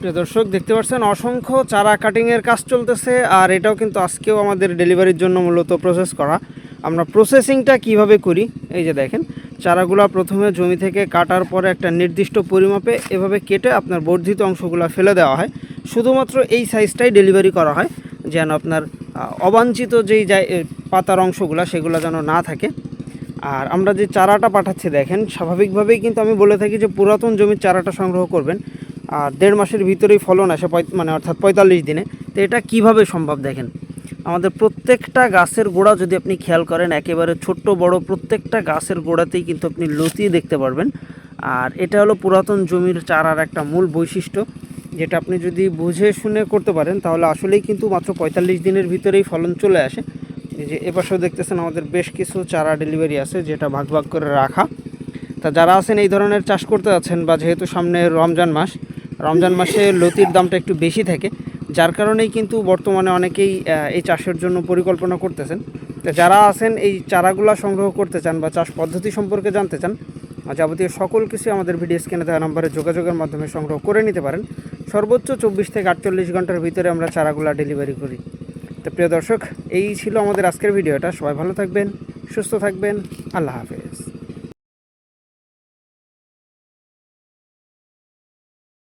প্রিয় দর্শক, দেখতে পাচ্ছেন অসংখ্য চারা কাটিংয়ের কাজ চলতেছে আর এটাও কিন্তু আজকেও আমাদের ডেলিভারির জন্য মূলত প্রসেস করা। আমরা প্রসেসিংটা কীভাবে করি? এই যে দেখেন, চারাগুলো প্রথমে জমি থেকে কাটার পরে একটা নির্দিষ্ট পরিমাপে এভাবে কেটে আপনার বর্ধিত অংশগুলো ফেলে দেওয়া হয়। শুধুমাত্র এই সাইজটাই ডেলিভারি করা হয়, যেন আপনার অবাঞ্ছিত যেই পাতার অংশগুলো সেগুলো যেন না থাকে। আর আমরা যে চারাটা পাঠাচ্ছি, দেখেন, স্বাভাবিকভাবেই কিন্তু আমি বলে থাকি যে পুরাতন জমির চারাটা সংগ্রহ করবেন। আর দেড় মাসের ভিতরেই ফলন আসে মানে অর্থাৎ পঁয়তাল্লিশ দিনে। তো এটা কীভাবে সম্ভব দেখেন? আমাদের প্রত্যেকটা গাছের গোড়া যদি আপনি খেয়াল করেন, একেবারে ছোট্ট বড় প্রত্যেকটা গাছের গোড়াতেই কিন্তু আপনি লতি দেখতে পারবেন। আর এটা হলো পুরাতন জমির চারার একটা মূল বৈশিষ্ট্য, যেটা আপনি যদি বুঝে শুনে করতে পারেন, তাহলে আসলেই কিন্তু মাত্র পঁয়তাল্লিশ দিনের ভিতরেই ফলন চলে আসে। যে এপাশেও দেখতেছেন আমাদের বেশ কিছু চারা ডেলিভারি আছে, যেটা ভাগ ভাগ করে রাখা। তা যারা আছেন এই ধরনের চাষ করতে যাচ্ছেন বা যেহেতু সামনে রমজান মাস রমজান মাসে লতির দামটা একটু বেশি থাকে, যার কারণেই কিন্তু বর্তমানে অনেকেই এই চাষের জন্য পরিকল্পনা করতেছেন। তো যারা আছেন, এই চারাগুলা সংগ্রহ করতে চান বা চাষ পদ্ধতি সম্পর্কে জানতে চান যাবতীয় সকল কিছু আমাদের ভিডিও স্ক্রিনে দেওয়া নম্বরে যোগাযোগের মাধ্যমে সংগ্রহ করে নিতে পারেন। সর্বোচ্চ চব্বিশ থেকে আটচল্লিশ ঘণ্টার ভিতরে আমরা চারাগুলা ডেলিভারি করি। তো প্রিয় দর্শক, এই ছিল আমাদের আজকের ভিডিওটা। সবাই ভালো থাকবেন, সুস্থ থাকবেন। আল্লাহ হাফেজ।